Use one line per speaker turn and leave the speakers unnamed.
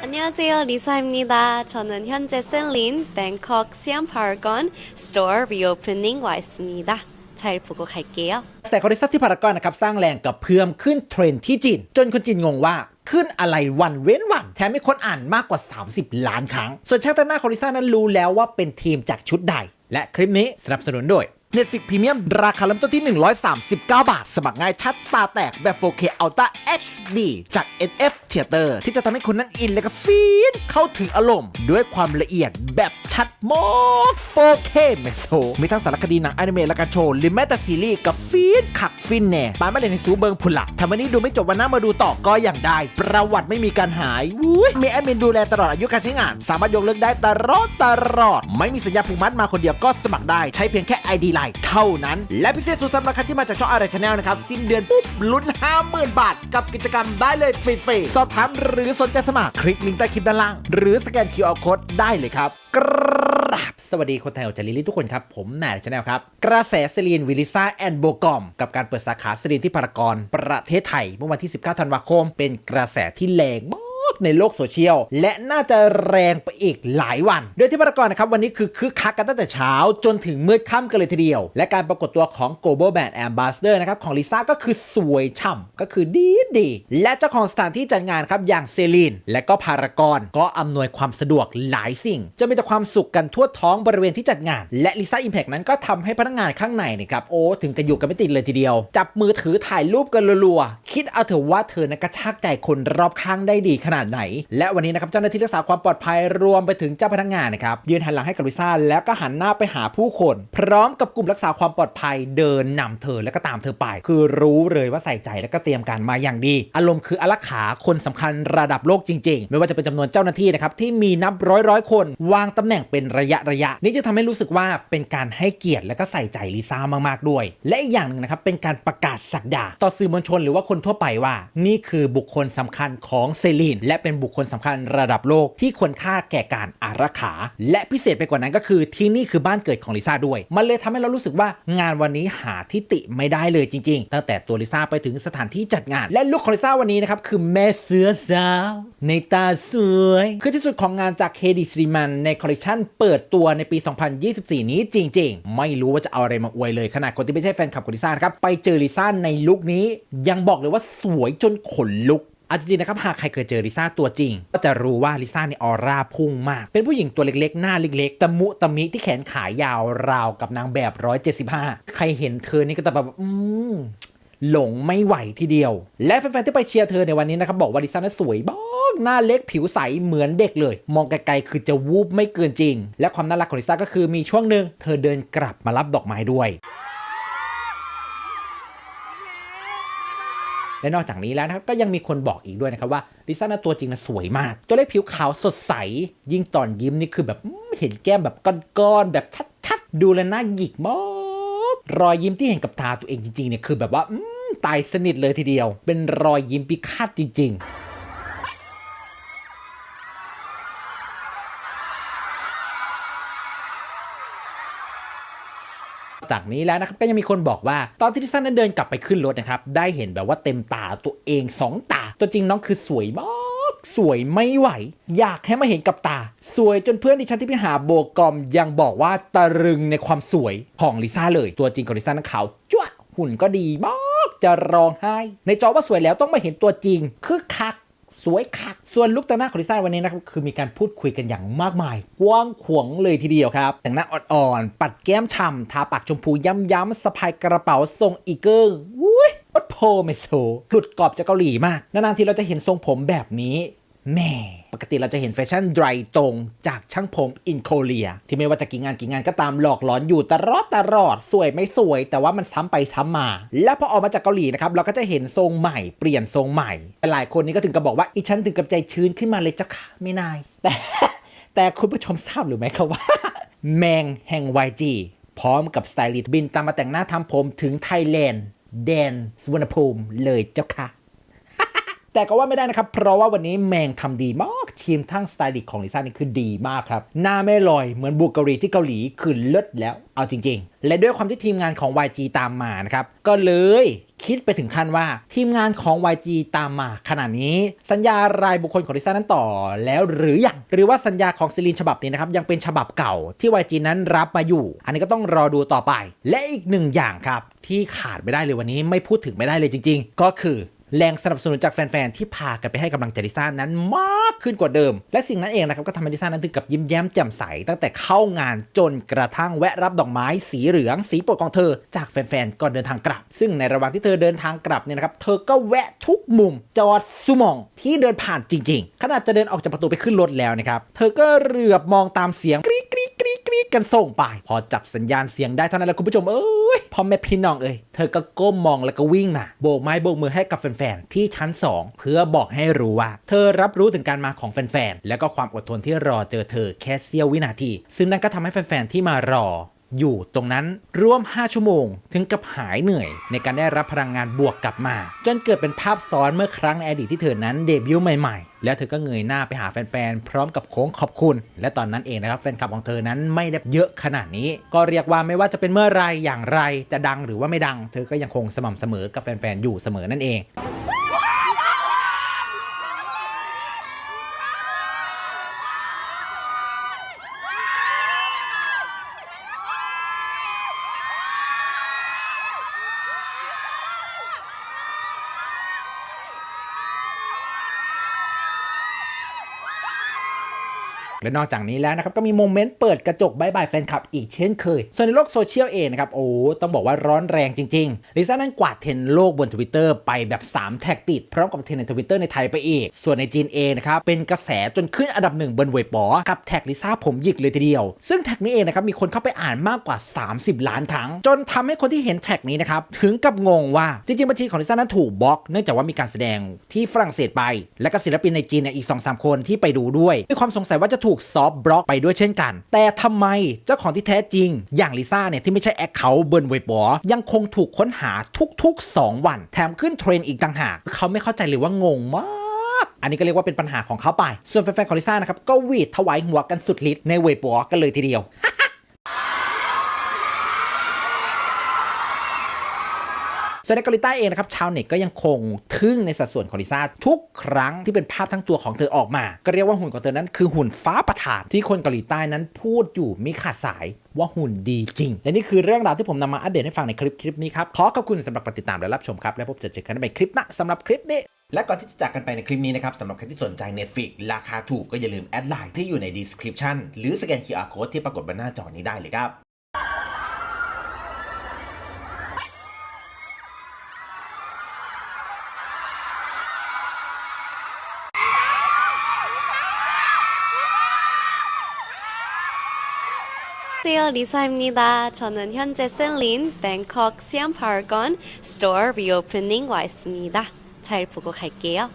안녕하세요. 리사입니다. 저는 현재 셀린 뱅콕 시안 파라곤 스토어 리오프닝 와 있습니다. 잘 보고 갈게요.
แต่คอริสตัสที่พารากอนนะครับสร้างแรงกับเพื่อมขึ้นเทรนด์ที่จีน จนคนจีนงงว่าขึ้นอะไรวันเว้นวัน แถมมีคนอ่านมากกว่า 30 ล้านครั้ง ส่วนช่างแต่งหน้าคอริสตัสนั้นรู้แล้วว่าเป็นทีมจากชุดใด และคลิปนี้สนับสนุนโดย Netflix Premium ราคาเริ่มต้นที่ 139 บาท สมัครง่ายชัดตาแตกแบบ 4K Ultra HD จาก NF Theater ที่จะทำให้คุณนั้นอินและก็ฟีนเข้าถึงอารมณ์ ด้วยความละเอียดแบบชัดมาก 4K เมโซมีทั้งสารคดีหนังอนิเมะและการโชว์หรือแม้แต่ซีรีส์กับฟีนขักฟินแน่ปานไม่เลยในซูเบิงพุนละทำวันนี้ดูไม่จบวันหน้ามาดูต่อก็อย่างได้ ประวัติไม่มีการหายวุ้ยมีแอดมินดูแลตลอดอายุการใช้งาน สามารถยกเลิกได้ตลอดตลอด ไม่มีสัญญาผูกมัดมาคนเดียวก็สมัครได้ใช้เพียงแค่ ID Line เท่านั้น และพิเศษสุดสำหรับใครที่มาจากช่องอะไรชาแนลนะครับสิ้นเดือนปุ๊บลุ้น 50,000 บาท กับกิจกรรมได้เลยฟรีๆสอบถามหรือสนใจสมัครคลิกลิงก์ใต้คลิปด้านล่าง หรือสแกน QR Code ได้เลยครับกราบสวัสดีคนไทยจาริลลี่ทุกคนครับ ผมนายชาแนลครับ กระแสเซรีนวิลิซ่าแอนโบกอม กับการเปิดสาขาเซรีนที่พารากอนประเทศไทย เมื่อวันที่ 19 ธันวาคม เป็นกระแสที่แรงมาก ในโลกโซเชียล และน่าจะแรงไปอีกหลายวัน โดยที่พารากอนนะครับวันนี้คือคึกคักกันตั้งแต่เช้าจนถึงมืดค่ำกันเลยทีเดียว และการปรากฏตัวของ Global band Ambassador นะครับของลิซ่าก็คือสวยฉ่ำก็คือดีดีและเจ้าของสถานที่จัดงานครับอย่างเซรีนและก็พารากอนก็อำนวยความสะดวกหลายสิ่ง จะมีแต่ความสุขกันทั่วท้องบริเวณที่จัดงาน และลิซ่าอิมแพกนั้นก็ทำให้พนักงานข้างในนะครับโอ้ถึงกันอยู่กันไม่ติดเลยทีเดียว จับมือถือถ่ายรูปกันรัวๆคิดเอาเถอะว่าเธอนะกระชากใจคนรอบข้างได้ดีขนาดไหน และวันนี้นะครับเจ้าหน้าที่รักษาความปลอดภัยรวมไปถึงเจ้าพนักงานนะครับยืนหันหลังให้กับลิซ่าแล้วก็หันหน้าไปหาผู้คน พร้อมกับกลุ่มรักษาความปลอดภัยเดินนำเธอแล้วก็ตามเธอไป คือรู้เลยว่าใส่ใจแล้วก็เตรียมการมาอย่างดี อารมณ์คืออารักขาคนสำคัญระดับโลกจริง ๆ ไม่ว่าจะเป็นจำนวนเจ้าหน้าที่นะครับที่มีนับร้อยร้อยคน วางตำแหน่งเป็นระยะระยะ นี่จะทำให้รู้สึกว่าเป็นการให้เกียรติและก็ใส่ใจลิซ่ามากๆด้วย และอีกอย่างหนึ่งนะครับเป็นการประกาศสักดาต่อสื่อมวลชนหรือว่าคนทั่วไปว่า นี่คือบุคคลสำคัญของเซรีนและเป็นบุคคลสำคัญระดับโลกที่ควรค่าแก่การอารักขา และพิเศษไปกว่านั้นก็คือที่นี่คือบ้านเกิดของลิซ่าด้วย มันเลยทำให้เรารู้สึกว่างานวันนี้หาทิติไม่ได้เลยจริง ๆ ตั้งแต่ตัวลิซ่าไปถึงสถานที่จัดงาน และลุคของลิซ่าวันนี้นะครับคือแม่เสือสาวในตาสวย คือที่สุดของงานจากเคดีสรีมันในคอลเลคชันเปิดตัวในปี 2024 นี้จริง ๆ ไม่รู้ว่าจะเอาอะไรมาอวยเลยขนาดคนที่ไม่ใช่แฟนคลับของลิซ่านะครับไปเจอลิซ่าในลุคนี้ ยังบอกเลยว่าสวยจนขนลุก เอาจริงๆนะครับหากใครเคยเจอลิซ่าตัวจริง ก็จะรู้ว่าลิซ่าในออร่าพุ่งมาก เป็นผู้หญิงตัวเล็กๆ หน้าเล็กๆ ตะมุตะมิที่แขนขายาวราวกับนางแบบ 175 ใครเห็นเธอนี่ก็จะแบบอืมหลงไม่ไหวทีเดียว และแฟนๆที่ไปเชียร์เธอในวันนี้นะครับบอกว่าลิซ่านั้นสวยบ้ากหน้าเล็กผิวใสเหมือนเด็กเลย มองไกลๆคือจะวูบไม่เกินจริง และความน่ารักของลิซ่าก็คือมีช่วงหนึ่งเธอเดินกลับมารับดอกไม้ด้วย และนอกจากนี้แล้วนะครับก็ยังมีคนบอกอีกด้วยนะครับว่าลิซ่าน่ะตัวจริงนะสวยมาก ตัวเล็กผิวขาวสดใส ยิ่งตอนยิ้มนี่คือแบบเห็นแก้มแบบก้อนๆแบบชัดๆ ดูแลหน้าหยิกมากรอยยิ้มที่เห็นกับตาตัวเองจริงๆเนี่ยคือแบบว่าตายสนิทเลยทีเดียว เป็นรอยยิ้มพิฆาตจริง ๆ จากนี้แล้วนะครับก็ยังมีคนบอกว่า ตอนที่ลิซ่านั้นเดินกลับไปขึ้นรถนะครับได้เห็นแบบว่าเต็มตาตัวเองสองตา ตัวจริงน้องคือสวยมากสวยไม่ไหว อยากให้มาเห็นกับตา สวยจนเพื่อนดิฉันที่ไปหาโบกอมยังบอกว่าตะรึงในความสวยของลิซ่าเลย ตัวจริงของลิซ่านั้นขาวจ้วหุ่นก็ดีมากจะร้องไห้ ในจอว่าสวยแล้วต้องมาเห็นตัวจริง คือคัก สวยคัก ส่วนลุคแต่งหน้าของลิซ่าวันนี้นะครับคือมีการพูดคุยกันอย่างมากมาย กว้างขวางเลยทีเดียวครับ แต่งหน้าอ่อนๆ ปัดแก้มฉ่ำทาปากชมพูย้ำๆสะพายกระเป๋าทรงอีเกิลวุ้ยอดโพไมโซหลุดกรอบจากเกาหลีมาก นานๆทีเราจะเห็นทรงผมแบบนี้แม่ ปกติเราจะเห็นแฟชั่นไดรตรงจากช่างผมอินโคเลีย ที่ไม่ว่าจะกี่งานกี่งานก็ตามหลอกหลอนอยู่ตลอดตลอดสวยไม่สวย แต่ว่ามันซ้ำไปซ้ำมา แล้วพอออกมาจากเกาหลีนะครับเราก็จะเห็นทรงใหม่เปลี่ยนทรงใหม่ หลายคนนี้ก็ถึงกับบอกว่าอีฉันถึงกับใจชื้นขึ้นมาเลยเจ้าค่ะไม่นาย แต่แต่คุณผู้ชมทราบหรือไม่ครับว่า แมงแห่ง YG พร้อมกับสไตลิสต์บินตามมาแต่งหน้าทำผมถึงไทยแลนด์แดนสุวรรณภูมิเลยเจ้าค่ะ แต่ก็ว่าไม่ได้นะครับ เพราะว่าวันนี้แมงทำดีมาก ทีมทั้งสไตลิสของลิซ่านี่คือดีมากครับ หน้าไม่ลอยเหมือนบุกเกอรีที่เกาหลีคือเลิศแล้ว เอาจริง ๆ และด้วยความที่ทีมงานของ YG ตามมานะครับ ก็เลยคิดไปถึงขั้นว่าทีมงานของ YG ตามมาขนาดนี้ สัญญารายบุคคลของลิซ่านั้นต่อแล้วหรือยังหรือว่าสัญญาของซิลินฉบับนี้นะครับยังเป็นฉบับเก่าที่ YG นั้นรับมาอยู่ อันนี้ก็ต้องรอดูต่อไป และอีกหนึ่งอย่างครับที่ขาดไม่ได้เลยวันนี้ไม่พูดถึงไม่ได้เลยจริง ๆ ก็คือ แรงสนับสนุนจากแฟนๆที่พากันไปให้กำลังใจลิซ่านั้นมากขึ้นกว่าเดิม และสิ่งนั้นเองนะครับก็ทำให้ลิซ่านั้นถึงกับยิ้มแย้มแจ่มใส ตั้งแต่เข้างานจนกระทั่งแวะรับดอกไม้สีเหลือง สีโปรดของเธอ จากแฟนๆก่อนเดินทางกลับ ซึ่งในระหว่างที่เธอเดินทางกลับเนี่ยนะครับเธอก็แวะทุกมุมจอดสุมองที่เดินผ่านจริง ๆขนาดจะเดินออกจากประตูไปขึ้นรถแล้วนะครับเธอก็เหลือบมองตามเสียงกรี๊ด กันส่งไป พอจับสัญญาณเสียงได้เท่านั้นแหละคุณผู้ชมเอ้ยพ่อแม่พี่น้องเอ้ยเธอก็ก้มมองแล้วก็วิ่งมาโบกไม้โบกมือให้กับแฟนๆที่ชั้น 2 เพื่อบอกให้รู้ว่า เธอรับรู้ถึงการมาของแฟนๆแล้วก็ความอดทนที่รอเจอเธอแค่เสี้ยววินาที ซึ่งนั่นก็ทำให้แฟนๆที่มารอ อยู่ตรงนั้นร่วม 5 ชั่วโมง ถึงกับหายเหนื่อย ในการได้รับพลังงานบวกกลับมา จนเกิดเป็นภาพซ้อนเมื่อครั้งในอดีตที่เธอนั้นเดบิวต์ใหม่ๆ แล้วเธอก็เงยหน้าไปหาแฟนๆ พร้อมกับโค้งขอบคุณ และตอนนั้นเองนะครับแฟนคลับของเธอนั้นไม่ได้เยอะขนาดนี้ ก็เรียกว่าไม่ว่าจะเป็นเมื่อไรอย่างไรจะดังหรือว่าไม่ดัง เธอก็ยังคงสม่ำเสมอกับแฟนๆอยู่เสมอนั่นเอง และนอกจากนี้แล้วนะครับก็มีโมเมนต์เปิดกระจกบายบายแฟนคลับอีกเช่นเคย ส่วนในโลกโซเชียลเองนะครับโอ้ต้องบอกว่าร้อนแรงจริงๆลิซ่านั้นกวาดเทรนโลกบน Twitter ไปแบบ 3 แท็กติด พร้อมกับเทรนด์ในทวิตเตอร์ในไทยไปอีก ส่วนในจีนเองนะครับเป็นกระแสจนขึ้นอันดับหนึ่งบนเว็บปอกับแท็กลิซ่าผมหยิกเลยทีเดียว ซึ่งแท็กนี้เองนะครับมีคนเข้าไปอ่านมากกว่า 30 ล้านครั้ง จนทำให้คนที่เห็นแท็กนี้นะครับถึงกับงงว่าจริงๆบัญชีของลิซ่านั้นถูกบล็อกเนื่องจากว่ามีการแสดงที่ฝรั่งเศสไป และก็ศิลปินในจีนเนี่ยอีก2อสคนที่ไปดูด้วยมีความสงสัยว่าจะถูกูกซอฟบล็อกไปด้วยเช่นกัน แต่ทำไมเจ้าของที่แท้จริง อย่างลิซ่าเนี่ยที่ไม่ใช่แอคเคาท์เบิร์นเว็บบอยังคงถูกค้นหาทุกๆ 2 วัน แถมขึ้นเทรนด์อีกต่างหากเขาไม่เข้าใจเลยว่างงมากอันนี้ก็เรียกว่าเป็นปัญหาของเขาไป ส่วนแฟนๆของลิซ่านะครับ ก็วีดถวายหัวกันสุดฤทธิ์ในเวบอกันเลยทีเดียว ส่วนในเกาหลีใต้เองนะครับชาวเน็ตก็ยังคงทึ่งในสัดส่วนของลิซ่าทุกครั้งที่เป็นภาพทั้งตัวของเธอออกมา ก็เรียกว่าหุ่นของเธอนั้นคือหุ่นฟ้าประทานที่คนเกาหลีใต้นั้นพูดอยู่ไม่ขาดสายว่าหุ่นดีจริง และนี่คือเรื่องราวที่ผมนำมาอัปเดตให้ฟังในคลิปคลิปนี้ครับ ขอขอบคุณสำหรับการติดตามและรับชมครับ และพบเจอกันใหม่คลิปหน้าสำหรับคลิปนี้ และก่อนที่จะจากกันไปในคลิปนี้นะครับสำหรับใครที่สนใจ Netflix ราคาถูกก็อย่าลืมแอดไลน์ที่อยู่ใน description หรือสแกน QR code ที่ปรากฏบนหน้าจอนี้ได้เลยครับ
안녕하세요 리사입니다. 저는 현재 셀린 뱅콕 파라곤 스토어 리오프닝 와 있습니다. 잘 보고 갈게요.